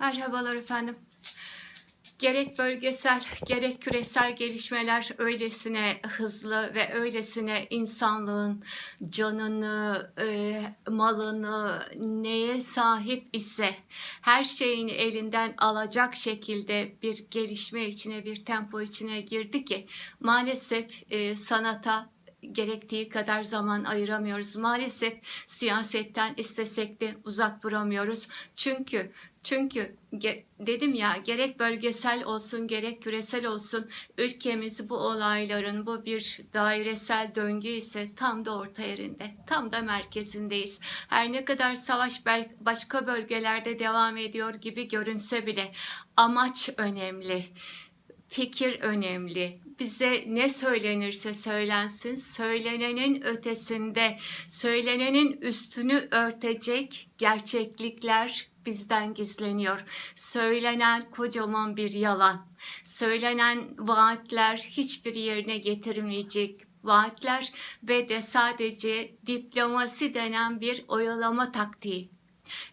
Merhabalar efendim. Gerek bölgesel gerek küresel gelişmeler öylesine hızlı ve öylesine insanlığın canını, e, malını neye sahip ise her şeyini elinden alacak şekilde bir gelişme içine, bir tempo içine girdi ki maalesef e, sanata gerektiği kadar zaman ayıramıyoruz. Maalesef siyasetten istesek de uzak duramıyoruz. Çünkü çünkü dedim ya gerek bölgesel olsun gerek küresel olsun ülkemiz bu olayların bu bir dairesel döngü ise tam da orta yerinde, tam da merkezindeyiz. Her ne kadar savaş başka bölgelerde devam ediyor gibi görünse bile amaç önemli fikir önemli. Bize ne söylenirse söylensin, söylenenin ötesinde, söylenenin üstünü örtecek gerçeklikler bizden gizleniyor. Söylenen kocaman bir yalan. Söylenen vaatler hiçbir yerine getirmeyecek vaatler ve de sadece diplomasi denen bir oyalama taktiği.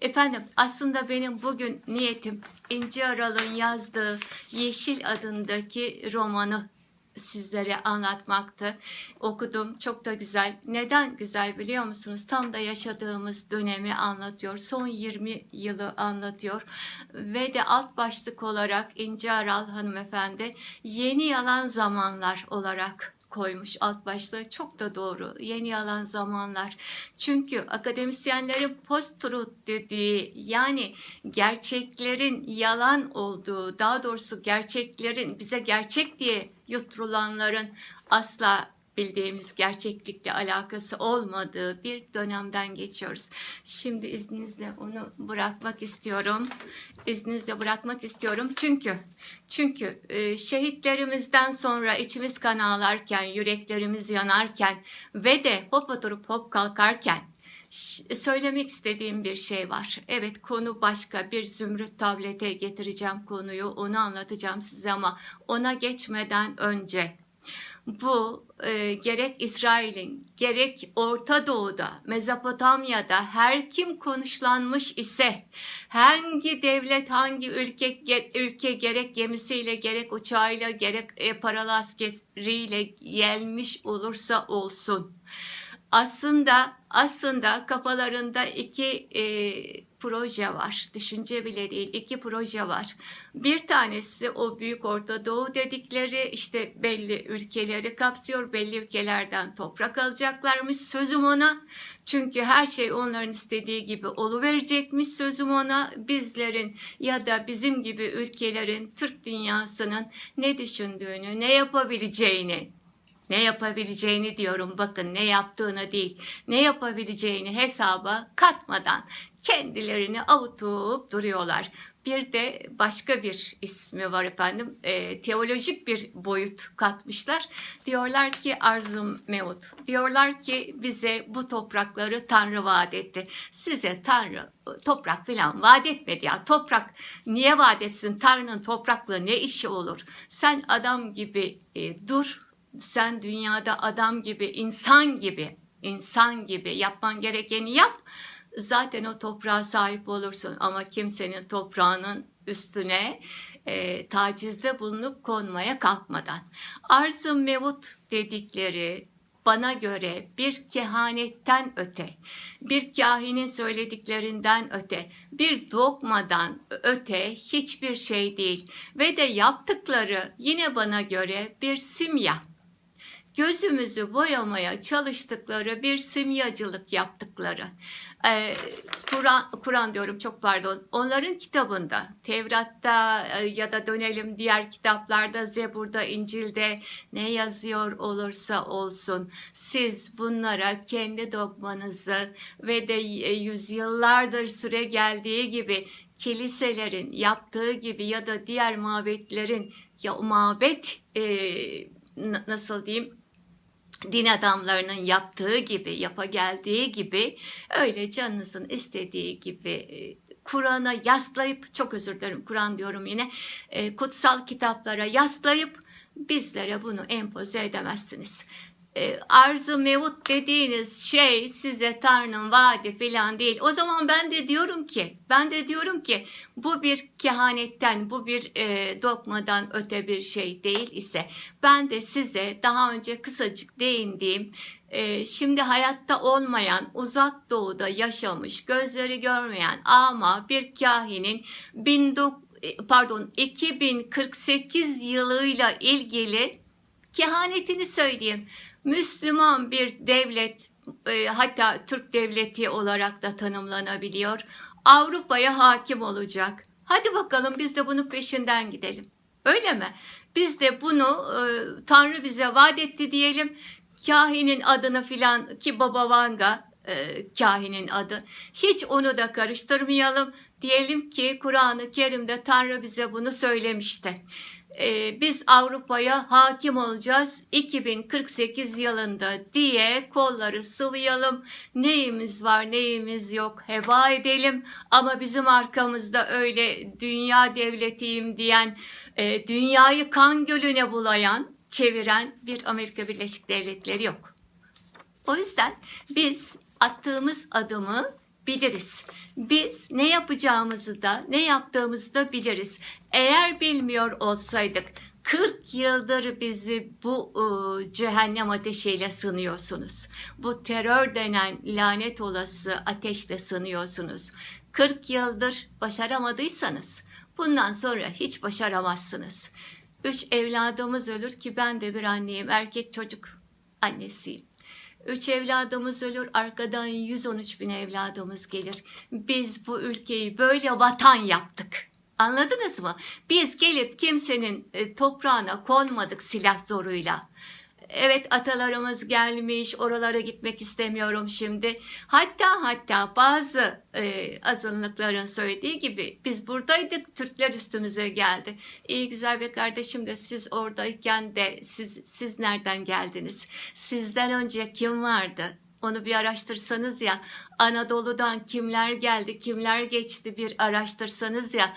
Efendim aslında benim bugün niyetim İnci Aral'ın yazdığı Yeşil adındaki romanı sizlere anlatmaktı. Okudum çok da güzel. Neden güzel biliyor musunuz? Tam da yaşadığımız dönemi anlatıyor. Son 20 yılı anlatıyor. Ve de alt başlık olarak İnci Aral hanımefendi yeni yalan zamanlar olarak koymuş alt başlığı çok da doğru. Yeni yalan zamanlar. Çünkü akademisyenlerin post-truth dediği yani gerçeklerin yalan olduğu, daha doğrusu gerçeklerin bize gerçek diye yutturulanların asla bildiğimiz gerçeklikle alakası olmadığı bir dönemden geçiyoruz. Şimdi izninizle onu bırakmak istiyorum. İzninizle bırakmak istiyorum. Çünkü çünkü e, şehitlerimizden sonra içimiz kan ağlarken, yüreklerimiz yanarken ve de hop oturup hop kalkarken söylemek istediğim bir şey var. Evet konu başka bir zümrüt tablete getireceğim konuyu onu anlatacağım size ama ona geçmeden önce bu e, gerek İsrail'in gerek Orta Doğu'da, Mezopotamya'da her kim konuşlanmış ise hangi devlet, hangi ülke ge- ülke gerek gemisiyle, gerek uçağıyla, gerek e, paralı askeriyle gelmiş olursa olsun. Aslında aslında kafalarında iki e, proje var. Düşünce bile değil, iki proje var. Bir tanesi o Büyük Orta Doğu dedikleri işte belli ülkeleri kapsıyor. Belli ülkelerden toprak alacaklarmış sözüm ona. Çünkü her şey onların istediği gibi oluverecekmiş sözüm ona. Bizlerin ya da bizim gibi ülkelerin, Türk dünyasının ne düşündüğünü, ne yapabileceğini ne yapabileceğini diyorum bakın ne yaptığını değil ne yapabileceğini hesaba katmadan kendilerini avutup duruyorlar. Bir de başka bir ismi var efendim e, teolojik bir boyut katmışlar. Diyorlar ki arzum mevut. Diyorlar ki bize bu toprakları Tanrı vaat etti. Size Tanrı toprak falan vaat etmedi ya. Toprak niye vaat etsin? Tanrı'nın toprakla ne işi olur? Sen adam gibi e, dur sen dünyada adam gibi, insan gibi, insan gibi yapman gerekeni yap. Zaten o toprağa sahip olursun ama kimsenin toprağının üstüne e, tacizde bulunup konmaya kalkmadan. Arz-ı mevut dedikleri bana göre bir kehanetten öte, bir kahinin söylediklerinden öte, bir dogmadan öte hiçbir şey değil. Ve de yaptıkları yine bana göre bir simya gözümüzü boyamaya çalıştıkları bir simyacılık yaptıkları. Ee, Kur'an Kur'an diyorum çok pardon. Onların kitabında, Tevrat'ta e, ya da dönelim diğer kitaplarda, Zebur'da, İncil'de ne yazıyor olursa olsun siz bunlara kendi dogmanızı ve de e, yüzyıllardır süre geldiği gibi kiliselerin yaptığı gibi ya da diğer mabetlerin ya mabet e, nasıl diyeyim din adamlarının yaptığı gibi, yapa geldiği gibi öyle canınızın istediği gibi e, Kur'an'a yaslayıp, çok özür dilerim Kur'an diyorum yine, e, kutsal kitaplara yaslayıp bizlere bunu empoze edemezsiniz. E, arz-ı mevut dediğiniz şey size Tanrı'nın vaadi falan değil. O zaman ben de diyorum ki, ben de diyorum ki bu bir kehanetten, bu bir e, dokmadan öte bir şey değil ise ben de size daha önce kısacık değindiğim e, şimdi hayatta olmayan, uzak doğuda yaşamış, gözleri görmeyen ama bir kahinin 19 e, pardon 2048 yılıyla ilgili kehanetini söyleyeyim. Müslüman bir devlet e, hatta Türk devleti olarak da tanımlanabiliyor. Avrupa'ya hakim olacak. Hadi bakalım biz de bunun peşinden gidelim. Öyle mi? Biz de bunu e, Tanrı bize vaat etti diyelim. Kahinin adını filan ki Baba Vanga e, kahinin adı. Hiç onu da karıştırmayalım. Diyelim ki Kur'an-ı Kerim'de Tanrı bize bunu söylemişti. Ee, biz Avrupa'ya hakim olacağız 2048 yılında diye kolları sıvayalım. Neyimiz var neyimiz yok heba edelim. Ama bizim arkamızda öyle dünya devletiyim diyen, e, dünyayı kan gölüne bulayan, çeviren bir Amerika Birleşik Devletleri yok. O yüzden biz attığımız adımı biliriz. Biz ne yapacağımızı da ne yaptığımızı da biliriz. Eğer bilmiyor olsaydık 40 yıldır bizi bu ıı, cehennem ateşiyle sınıyorsunuz. Bu terör denen lanet olası ateşle sınıyorsunuz. 40 yıldır başaramadıysanız bundan sonra hiç başaramazsınız. Üç evladımız ölür ki ben de bir anneyim, erkek çocuk annesiyim. Üç evladımız ölür, arkadan 113 bin evladımız gelir. Biz bu ülkeyi böyle vatan yaptık. Anladınız mı? Biz gelip kimsenin e, toprağına konmadık silah zoruyla. Evet atalarımız gelmiş, oralara gitmek istemiyorum şimdi. Hatta hatta bazı e, azınlıkların söylediği gibi biz buradaydık, Türkler üstümüze geldi. İyi güzel bir kardeşim de siz oradayken de siz, siz nereden geldiniz? Sizden önce kim vardı? Onu bir araştırsanız ya Anadolu'dan kimler geldi, kimler geçti bir araştırsanız ya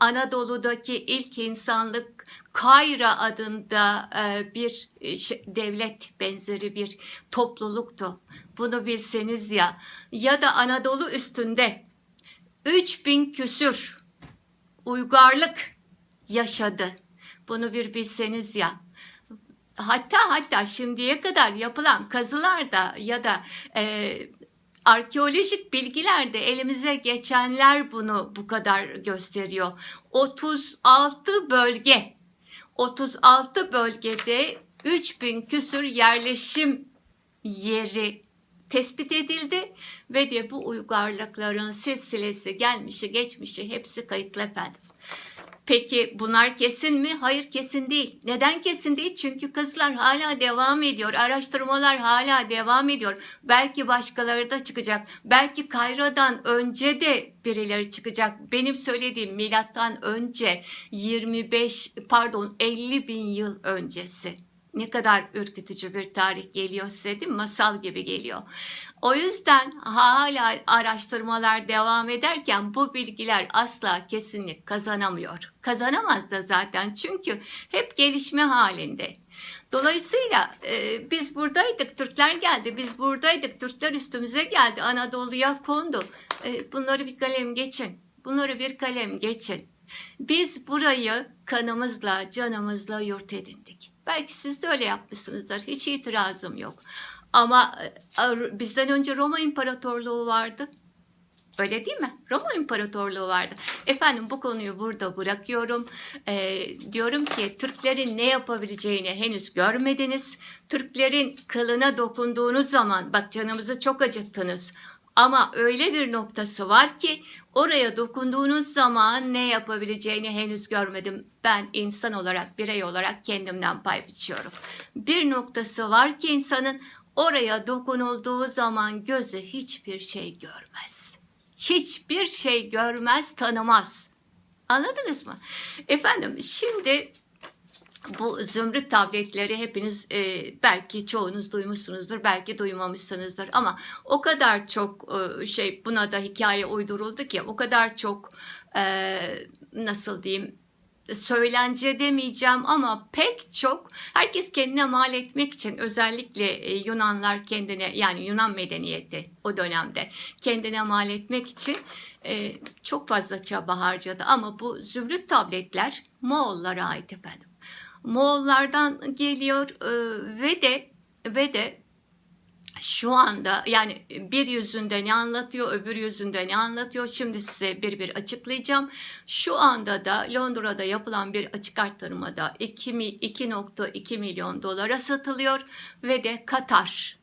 Anadolu'daki ilk insanlık Kayra adında e, bir e, devlet benzeri bir topluluktu. Bunu bilseniz ya ya da Anadolu üstünde 3000 küsür uygarlık yaşadı. Bunu bir bilseniz ya. Hatta hatta şimdiye kadar yapılan kazılarda ya da e, arkeolojik bilgilerde elimize geçenler bunu bu kadar gösteriyor. 36 bölge 36 bölgede 3000 küsür yerleşim yeri tespit edildi ve de bu uygarlıkların silsilesi gelmişi geçmişi hepsi kayıtlı efendim. Peki bunlar kesin mi? Hayır kesin değil. Neden kesin değil? Çünkü kızlar hala devam ediyor. Araştırmalar hala devam ediyor. Belki başkaları da çıkacak. Belki Kayra'dan önce de birileri çıkacak. Benim söylediğim milattan önce 25 pardon 50 bin yıl öncesi. Ne kadar ürkütücü bir tarih geliyor size değil mi? Masal gibi geliyor. O yüzden hala araştırmalar devam ederken bu bilgiler asla kesinlik kazanamıyor. Kazanamaz da zaten çünkü hep gelişme halinde. Dolayısıyla e, biz buradaydık, Türkler geldi, biz buradaydık, Türkler üstümüze geldi, Anadolu'ya kondu. E, bunları bir kalem geçin, bunları bir kalem geçin. Biz burayı kanımızla, canımızla yurt edindik. Belki siz de öyle yapmışsınızdır, hiç itirazım yok. Ama e, bizden önce Roma İmparatorluğu vardı. Öyle değil mi? Roma İmparatorluğu vardı. Efendim bu konuyu burada bırakıyorum. Ee, diyorum ki Türklerin ne yapabileceğini henüz görmediniz. Türklerin kılına dokunduğunuz zaman bak canımızı çok acıttınız. Ama öyle bir noktası var ki oraya dokunduğunuz zaman ne yapabileceğini henüz görmedim. Ben insan olarak, birey olarak kendimden pay biçiyorum. Bir noktası var ki insanın Oraya dokunulduğu zaman gözü hiçbir şey görmez. Hiçbir şey görmez, tanımaz. Anladınız mı? Efendim şimdi bu zümrüt tabletleri hepiniz e, belki çoğunuz duymuşsunuzdur, belki duymamışsınızdır ama o kadar çok e, şey buna da hikaye uyduruldu ki o kadar çok e, nasıl diyeyim söylence demeyeceğim ama pek çok herkes kendine mal etmek için özellikle e, Yunanlar kendine yani Yunan medeniyeti o dönemde kendine mal etmek için e, çok fazla çaba harcadı ama bu zümrüt tabletler Moğollara ait efendim. Moğollardan geliyor e, ve de ve de şu anda yani bir yüzünde ne anlatıyor, öbür yüzünde ne anlatıyor? Şimdi size bir bir açıklayacağım. Şu anda da Londra'da yapılan bir açık arttırmada 2.2 milyon dolara satılıyor ve de Katar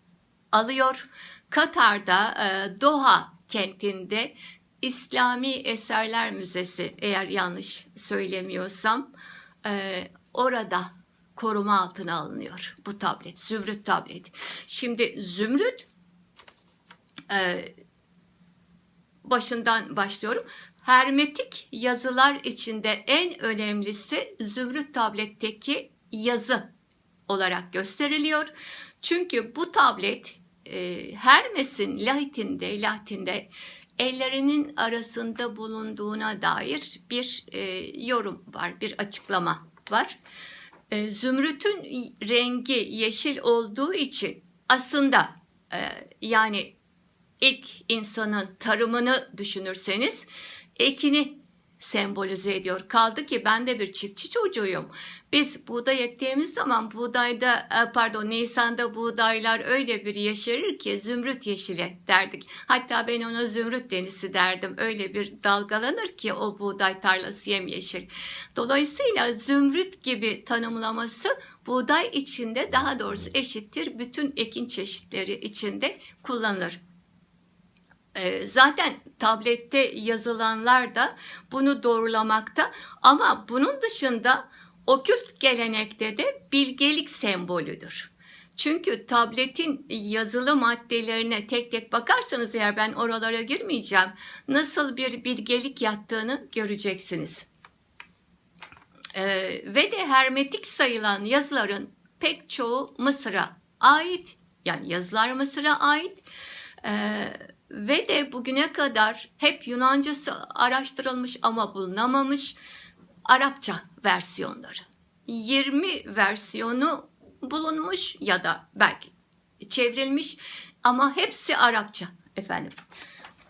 alıyor. Katar'da e, Doha kentinde İslami Eserler Müzesi eğer yanlış söylemiyorsam e, orada koruma altına alınıyor bu tablet, zümrüt tablet. Şimdi zümrüt e, başından başlıyorum. Hermetik yazılar içinde en önemlisi zümrüt tabletteki yazı olarak gösteriliyor. Çünkü bu tablet e, Hermes'in Latin'de, Latin'de ellerinin arasında bulunduğuna dair bir e, yorum var, bir açıklama var. E, zümrütün rengi yeşil olduğu için aslında e, yani ilk insanın tarımını düşünürseniz ekini sembolize ediyor. Kaldı ki ben de bir çiftçi çocuğuyum. Biz buğday ektiğimiz zaman buğdayda e, pardon Nisan'da buğdaylar öyle bir yeşerir ki zümrüt yeşile derdik. Hatta ben ona zümrüt denisi derdim. Öyle bir dalgalanır ki o buğday tarlası yemyeşil. Dolayısıyla zümrüt gibi tanımlaması buğday içinde daha doğrusu eşittir bütün ekin çeşitleri içinde kullanılır. Ee, zaten tablette yazılanlar da bunu doğrulamakta ama bunun dışında okült gelenekte de bilgelik sembolüdür. Çünkü tabletin yazılı maddelerine tek tek bakarsanız eğer ben oralara girmeyeceğim nasıl bir bilgelik yattığını göreceksiniz. Ee, ve de hermetik sayılan yazıların pek çoğu Mısır'a ait yani yazılar Mısır'a ait. Ee, ve de bugüne kadar hep Yunancası araştırılmış ama bulunamamış Arapça versiyonları. 20 versiyonu bulunmuş ya da belki çevrilmiş ama hepsi Arapça efendim.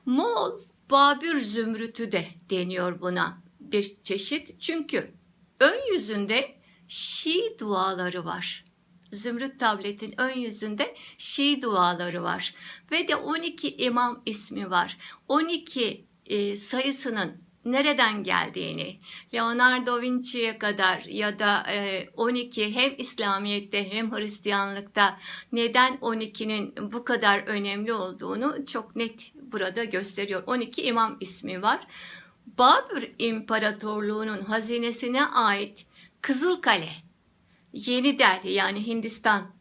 Moğol Babür zümrütü de deniyor buna bir çeşit. Çünkü ön yüzünde Şii duaları var. Zümrüt tabletin ön yüzünde Şii duaları var. Ve de 12 imam ismi var. 12 e, sayısının nereden geldiğini, Leonardo Vinci'ye kadar ya da 12 e, hem İslamiyet'te hem Hristiyanlıkta neden 12'nin bu kadar önemli olduğunu çok net burada gösteriyor. 12 imam ismi var. Babür İmparatorluğu'nun hazinesine ait Kızılkale Yeni Delhi yani Hindistan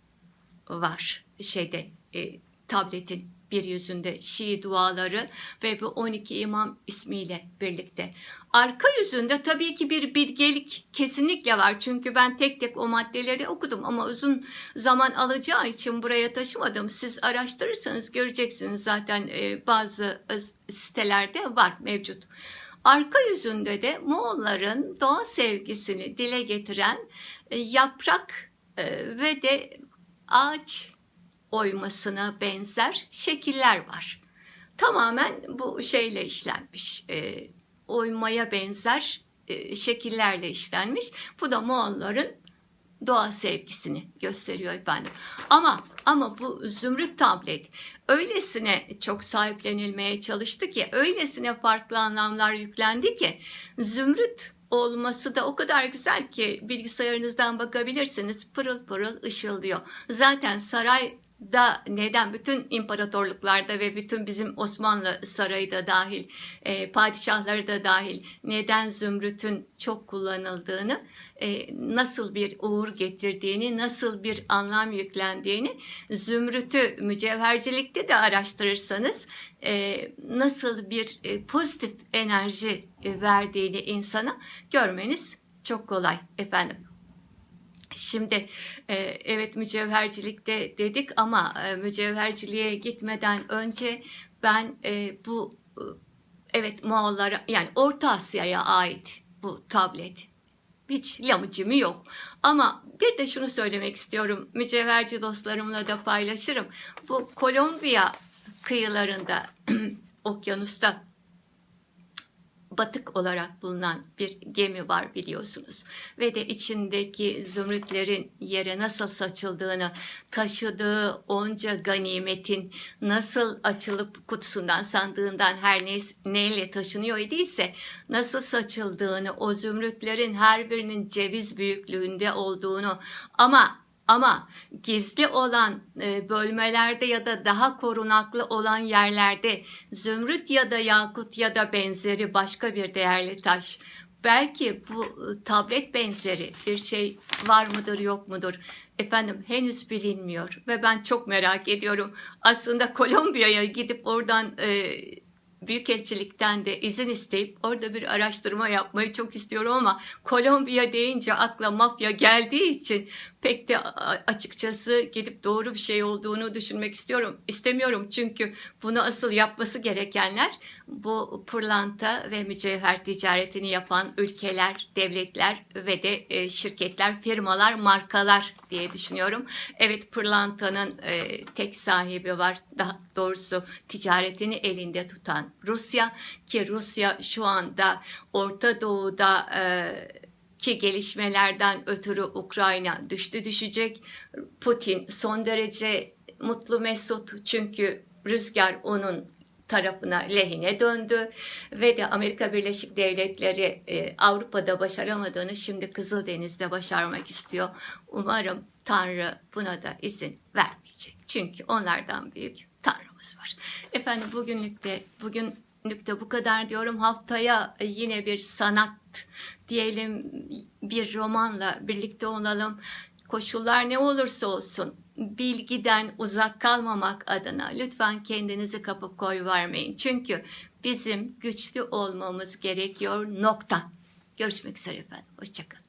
var şeyde e, tabletin bir yüzünde Şii duaları ve bu 12 imam ismiyle birlikte. Arka yüzünde tabii ki bir bilgelik kesinlikle var. Çünkü ben tek tek o maddeleri okudum ama uzun zaman alacağı için buraya taşımadım. Siz araştırırsanız göreceksiniz zaten e, bazı sitelerde var mevcut. Arka yüzünde de Moğolların doğa sevgisini dile getiren yaprak e, ve de ağaç oymasına benzer şekiller var. Tamamen bu şeyle işlenmiş, e, oymaya benzer şekillerle işlenmiş. Bu da Moğolların doğa sevgisini gösteriyor efendim. Ama ama bu zümrüt tablet öylesine çok sahiplenilmeye çalıştı ki öylesine farklı anlamlar yüklendi ki zümrüt olması da o kadar güzel ki bilgisayarınızdan bakabilirsiniz pırıl pırıl ışıldıyor. Zaten saray da neden bütün imparatorluklarda ve bütün bizim Osmanlı sarayı da dahil, e, padişahları da dahil neden zümrütün çok kullanıldığını, nasıl bir uğur getirdiğini, nasıl bir anlam yüklendiğini, zümrütü mücevhercilikte de araştırırsanız e, nasıl bir e, pozitif enerji e, verdiğini insana görmeniz çok kolay efendim. Şimdi e, evet mücevhercilikte dedik ama e, mücevherciliğe gitmeden önce ben e, bu evet Moğollara yani Orta Asya'ya ait bu tablet Hiç lamıcımı yok. Ama bir de şunu söylemek istiyorum. Mücevherci dostlarımla da paylaşırım. Bu Kolombiya kıyılarında, okyanusta batık olarak bulunan bir gemi var biliyorsunuz. Ve de içindeki zümrütlerin yere nasıl saçıldığını, taşıdığı onca ganimetin nasıl açılıp kutusundan, sandığından her ne, neyle taşınıyor idiyse nasıl saçıldığını, o zümrütlerin her birinin ceviz büyüklüğünde olduğunu ama ama gizli olan e, bölmelerde ya da daha korunaklı olan yerlerde zümrüt ya da yakut ya da benzeri başka bir değerli taş belki bu e, tablet benzeri bir şey var mıdır yok mudur? Efendim henüz bilinmiyor ve ben çok merak ediyorum. Aslında Kolombiya'ya gidip oradan e, Büyükelçilikten de izin isteyip orada bir araştırma yapmayı çok istiyorum ama Kolombiya deyince akla mafya geldiği için pek de açıkçası gidip doğru bir şey olduğunu düşünmek istiyorum. istemiyorum çünkü bunu asıl yapması gerekenler bu pırlanta ve mücevher ticaretini yapan ülkeler, devletler ve de e, şirketler, firmalar, markalar diye düşünüyorum. Evet pırlantanın e, tek sahibi var. Daha doğrusu ticaretini elinde tutan Rusya ki Rusya şu anda Orta Doğu'da e, ki gelişmelerden ötürü Ukrayna düştü düşecek. Putin son derece mutlu mesut çünkü rüzgar onun tarafına lehine döndü ve de Amerika Birleşik Devletleri e, Avrupa'da başaramadığını şimdi Kızıldeniz'de başarmak istiyor. Umarım Tanrı buna da izin vermeyecek. Çünkü onlardan büyük Tanrımız var. Efendim bugünlük de bugünlük bu kadar diyorum. Haftaya yine bir sanat diyelim bir romanla birlikte olalım. Koşullar ne olursa olsun bilgiden uzak kalmamak adına lütfen kendinizi kapıp koy vermeyin. Çünkü bizim güçlü olmamız gerekiyor nokta. Görüşmek üzere efendim. Hoşçakalın.